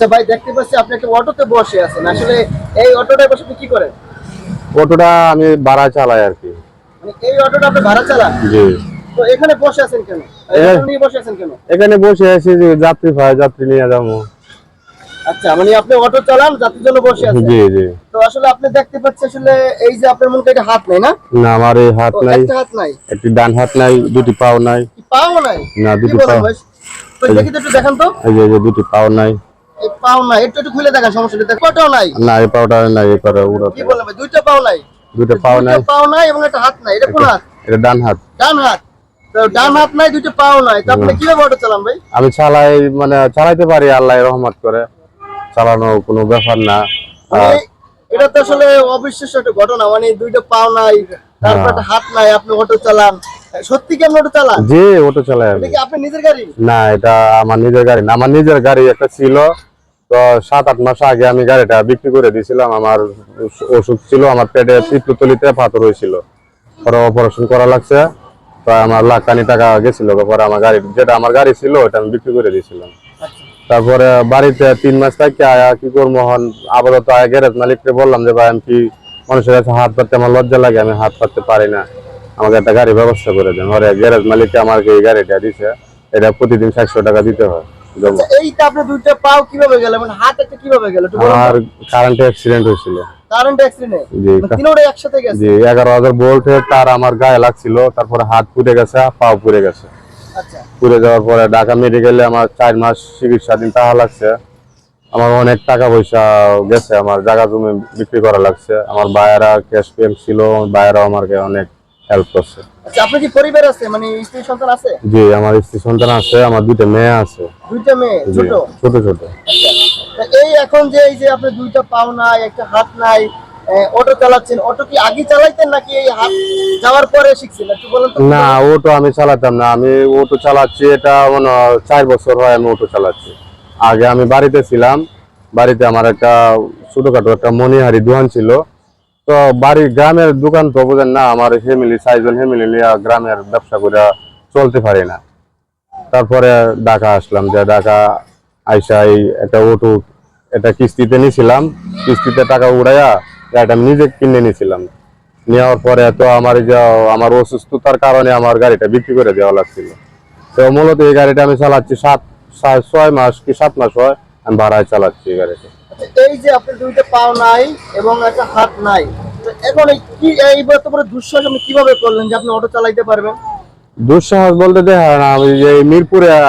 আচ্ছা ভাই দেখতে পাচ্ছি আপনি একটা অটোতে বসে আছেন। আসলে এই অটোটায় বসে আপনি কি করেন? অটোটা আমি ভাড়া চালাই আর কি। মানে এই অটোটা আপনি ভাড়া চালান? জি। তো এখানে বসে আছেন কেন? নিয়ে বসে আছেন কেন? এখানে বসে আছি যে যাত্রী পায় যাত্রী নিয়ে যাব। আচ্ছা মানে আপনি অটো চালান যাত্রীর জন্য বসে আছেন। জি জি। তো আসলে আপনি দেখতে পাচ্ছেন আসলে এই যে আপনার মনে একটা হাত নাই না? না আমার এই হাত নাই। একটা হাত নাই। একটি ডান হাত নাই দুটি পাও নাই। পাও নাই? না দুটি পাও। তো দেখি তো একটু দেখান তো। এই যে দুটি পাও নাই। এই পাও নাই একটু একটু খুলে দেখান সমস্যা নেই। কটাও নাই? না এই পাওটা নাই এই পাওটা কি উড়াতে দুইটা পাও নাই? দুটো পাও নাই। পাও নাই এবং একটা হাত নাই এটা কোন হাত? এটা ডান হাত। ডান হাত। তো ডান হাত নাই দুইটা পাও নাই। তো আপনি কীভাবে অটো চালান ভাই? আমি চালাই মানে চালাইতে পারি আল্লাহ রহমত করে। চালানো কোনো ব্যাপার না। মানে এটা তো আসলে অবিশ্বাস্য একটা ঘটনা মানে দুইটা পাও নাই তারপর হ্যাঁ। একটা হাত নাই আপনি অটো চালান। সত্যি কি আপনি অটো চালান? যে অটো চালাই আপনার নিজের গাড়ি? না এটা আমার নিজের গাড়ি না আমার নিজের গাড়ি একটা ছিল। তো সাত আট মাস আগে আমি গাড়িটা বিক্রি করে দিয়েছিলাম। আমার ওষুধ ছিল আমার পেটে পিত্ততলিতে পাথর হয়েছিল। পরে অপারেশন করা লাগছে। তো আমার লাখ খানি টাকা গেছিল পরে আমার গাড়ি যেটা আমার গাড়ি ছিল ওটা আমি বিক্রি করে দিয়েছিলাম। তারপরে বাড়িতে তিন মাস থাকি আয়া কি করব হন আপাতত আয়া গ্যারেজ মালিককে বললাম যে ভাই আমি কি মানুষের কাছে হাত পাততে আমার লজ্জা লাগে? আমি হাত পাততে পারি না। আমাকে একটা গাড়ি ব্যবস্থা করে দেন। ওরে গ্যারেজ মালিককে আমাকে এই গাড়িটা দিছে। এটা প্রতিদিন সাতশো টাকা দিতে হয়। এইটা আপনি দুইটা পাও কীভাবে গেল? মানে হাত একটা কীভাবে গেল? একটু আমার অ্যাক্সিডেন্ট হয়েছিল। কারেন্ট অ্যাক্সিডেন্টে জি তিনোটা একসাথে গেছে? জি এগারো হাজার ভোল্টে তার আমার গায়ে লাগছিল তারপরে হাত পুড়ে গেছে পাও পুড়ে গেছে। আচ্ছা। পুড়ে যাওয়ার পরে ঢাকা মেডিকেলে আমার চার মাস চিকিৎসাধীন তাহা লাগছে। আমার অনেক টাকা পয়সা গেছে আমার জায়গা জমি বিক্রি করা লাগছে। আমার বায়েরা ক্যাশ পেম ছিল বায়েরা আমাকে অনেক হেল্প করছে। আচ্ছা আপনার কি পরিবার আছে? মানে স্ত্রী সন্তান আছে? জি আমার স্ত্রী সন্তান আছে আমার দুইটা মেয়ে আছে। দুইটা মেয়ে ছোট? ছোট ছোট। এই এখন যে এই যে আপনার দুইটা পাও নাই একটা হাত নাই অটো চালাচ্ছেন অটো কি আগে চালাইতেন নাকি এই হাত যাওয়ার পরে শিখছেন? একটু বলেন তো। না অটো আমি চালাতাম না। আমি অটো চালাচ্ছি এটা মনে চার বছর হয় আমি অটো চালাচ্ছি। আগে আমি বাড়িতে ছিলাম বাড়িতে আমার একটা ছোটখাটো একটা মনিহারি দোকান ছিল। তো বাড়ি গ্রামের দোকান তো বোঝেন না, আমার ফ্যামিলি চারজন ফ্যামিলি নিয়ে গ্রামের ব্যবসা করে চলতে পারি না। তারপরে ঢাকা আসলাম, যে ঢাকা আইসা এই একটা অটো এটা কিস্তিতে নিয়েছিলাম কিস্তিতে টাকা উড়াইয়া আমি নিজে কিনে নিয়েছিলাম নেওয়ার পরে তো আমার যে, আমার অসুস্থতার কারণে আমার গাড়িটা বিক্রি করে দেওয়া লাগছিল। তো মূলত এই গাড়িটা আমি চালাচ্ছি সাত ছয় মাস কি সাত মাস হয়, আমি ভাড়ায় চালাচ্ছি এই গাড়িটা। এই যে আপনার দুইটা পাও নাই এবং একটা হাত নাই এখন কি এই বর্তমানে দুঃসাহস আপনি কীভাবে করলেন যে আপনি অটো চালাইতে পারবেন? দুঃসাহস বলতে দেখা না আমি যে মিরপুরে আহ,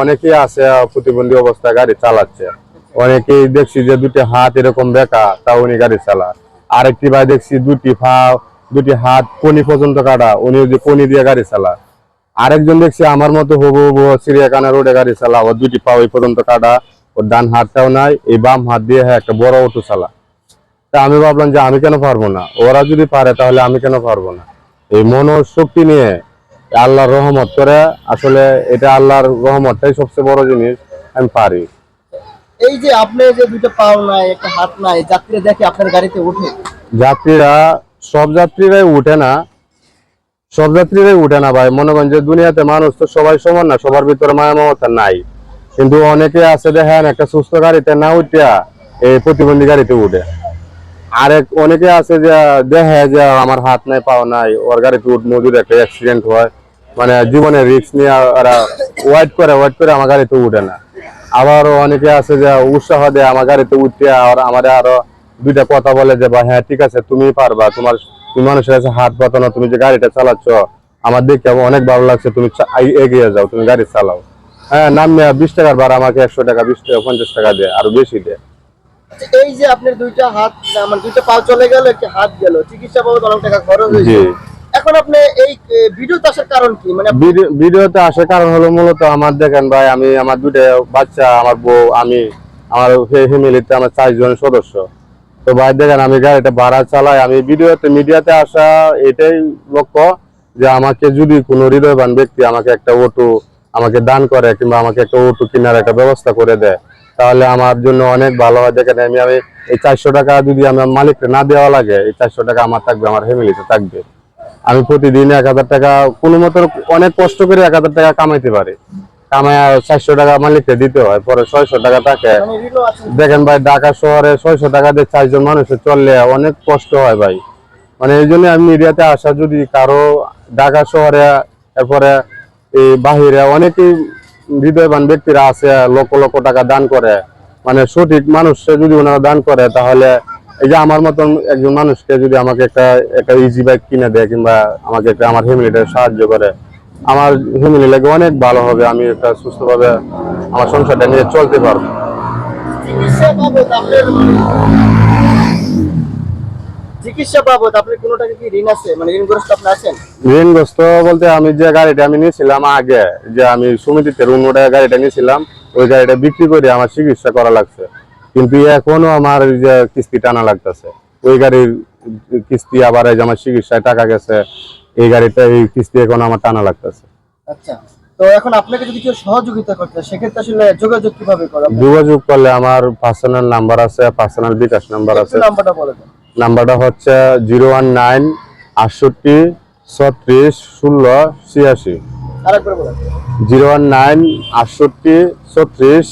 অনেকেই আছে প্রতিবন্ধী অবস্থায় গাড়ি চালাচ্ছে। অনেকেই দেখছি যে দুটি হাত এরকম বেকা তা উনি গাড়ি চালা আরেকটি ভাই দেখছি দুটি পা দুটি হাত পনি পর্যন্ত কাটা উনি যে পনি দিয়ে গাড়ি চালা আরেকজন দেখছি আমার মতো হবু হবু চিড়িয়াখানা রোডে গাড়ি চালা ওর দুটি পা ওই পর্যন্ত কাটা। ওর ডান হাতটাও নাই এই বাম হাত দিয়ে হ্যাঁ একটা বড় অটো চালা। তা আমি ভাবলাম যে আমি কেন পারব না? ওরা যদি পারে তাহলে আমি কেন পারব না? এই মনোশক্তি নিয়ে আল্লাহর রহমত করে আসলে এটা আল্লাহর রহমতটাই সবচেয়ে বড় জিনিস আমি পারি। এই যে আপনি যে দুইটা পাও নাই একটা হাত নাই যাত্রীরা দেখে আপনার গাড়িতে উঠে। যাত্রীরা সব যাত্রীরাই উঠে না। সব যাত্রীরাই উঠে না ভাই। মনে করেন যে দুনিয়াতে মানুষ তো সবাই সমান না সবার ভিতরে মায়া মমতা নাই। কিন্তু অনেকে আছে দেখেন, একটা সুস্থ গাড়িতে না উঠিয়া এই প্রতিবন্ধী গাড়িতে উঠে। আরেক অনেকে আছে যে, দেখে যে আমার হাত নাই, পাও নাই, ওর গাড়িতে উঠবো যদি একটা অ্যাক্সিডেন্ট হয় মানে জীবনের রিস্ক নিয়ে ওরা ওয়াইট করে ওয়াইট করে আমার গাড়িতে উঠে না। আবার অনেকে আছে যে উৎসাহ দেয় আমার গাড়িতে উঠতে আর আমার আরও দুইটা কথা বলে যে বা হ্যাঁ ঠিক আছে তুমি পারবা। তোমার, তুমি মানুষের কাছে হাত পাতানো তুমি যে গাড়িটা চালাচ্ছ, আমার দেখে আমার অনেক ভালো লাগছে, তুমি এগিয়ে যাও, তুমি গাড়ি চালাও। হ্যাঁ নামে বিশ টাকার ভাড়া আমাকে একশো টাকা বিশ টাকা পঞ্চাশ টাকা দেয় আরও বেশি দেয়। আচ্ছা, এই যে আপনার দুইটা হাত মানে দুইটা পাও চলে গেল একটা হাত গেল চিকিৎসা বাবদ অনেক টাকা খরচ হয়েছে। এখন আপনি এই ভিডিওতে আসার কারণ কি? মানে ভিডিওতে আসার কারণ হলো মূলত আমার দেখেন ভাই আমি আমার দুইটা বাচ্চা আমার বউ আমি আমার ফ্যামিলিতে আমার চার চারজন সদস্য। তো ভাই দেখেন আমি গাড়িটা ভাড়া চালাই আমি ভিডিওতে মিডিয়াতে আসা এটাই লক্ষ্য যে আমাকে যদি কোনো হৃদয়বান ব্যক্তি আমাকে একটা অটো আমাকে দান করে কিংবা আমাকে একটা অটো কেনার একটা ব্যবস্থা করে দেয়, তাহলে আমার জন্য অনেক ভালো হয়। দেখেন, আমি আমি এই চারশো টাকা যদি আমার মালিককে না দেওয়া লাগে, এই চারশো টাকা আমার থাকবে, আমার ফ্যামিলিতে থাকবে। আমি প্রতিদিন এক হাজার টাকা কোনো মতো অনেক কষ্ট করে এক হাজার টাকা কামাইতে পারি। চারশো টাকা দিতে হয়, পরে ছয়শো টাকা থাকে। দেখেন ভাই, ঢাকা শহরে ছয়শো টাকা দিয়ে চারজন চললে অনেক কষ্ট হয় ভাই। মানে এই জন্য আমি মিডিয়াতে আসা, যদি কারও ঢাকা শহরে, এরপরে এই বাহিরে অনেকেই হৃদয়বান ব্যক্তিরা আছে, লক্ষ লক্ষ টাকা দান করে। মানে সঠিক মানুষকে যদি ওনারা দান করে, তাহলে এই যে আমার মতন একজন মানুষকে যদি আমাকে একটা একটা ইজি বাইক কিনে দেয় কিংবা আমাকে একটা, আমার ফ্যামিলিটা সাহায্য করে, আমার ফ্যামিলি লাগে অনেক ভালো হবে, আমি একটা সুস্থভাবে আমার সংসারটা নিয়ে চলতে পারব। চিকিৎসা বাবদ আপনার চিকিৎসা বাবদ আপনার কোনো টাকা কি ঋণ আছে? মানে ঋণগ্রস্ত আপনি আছেন? ঋণগ্রস্ত বলতে আমি যে গাড়িটা আমি নিয়েছিলাম আগে যে আমি সমিতিতে রুনোডে গাড়িটা নিয়েছিলাম ওই গাড়িটা বিক্রি করে আমার চিকিৎসা করা লাগছে। কিন্তু এখনও আমার যে কিস্তি টানা লাগতেছে। ওই গাড়ির কিস্তি আবার আমার চিকিৎসায় টাকা গেছে এই গাড়িটা এই কিস্তি এখন আমার টানা লাগতেছে। আচ্ছা। তো এখন আপনাকে যদি কেউ সহযোগিতা করতে সেক্ষেত্রে আসলে যোগাযোগ কীভাবে করা? যোগাযোগ করলে আমার পার্সোনাল নাম্বার আছে পার্সোনাল বিকাশ নাম্বার আছে। নাম্বারটা বলে দেন। নাম্বারটা হচ্ছে জিরো ওয়ান নাইন আটষট্টি ছত্রিশ ষোলো ছিয়াশি। জিরো ওয়ান নাইন আটষট্টি ছত্রিশ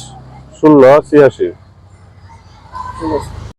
ষোলো ছিয়াশি।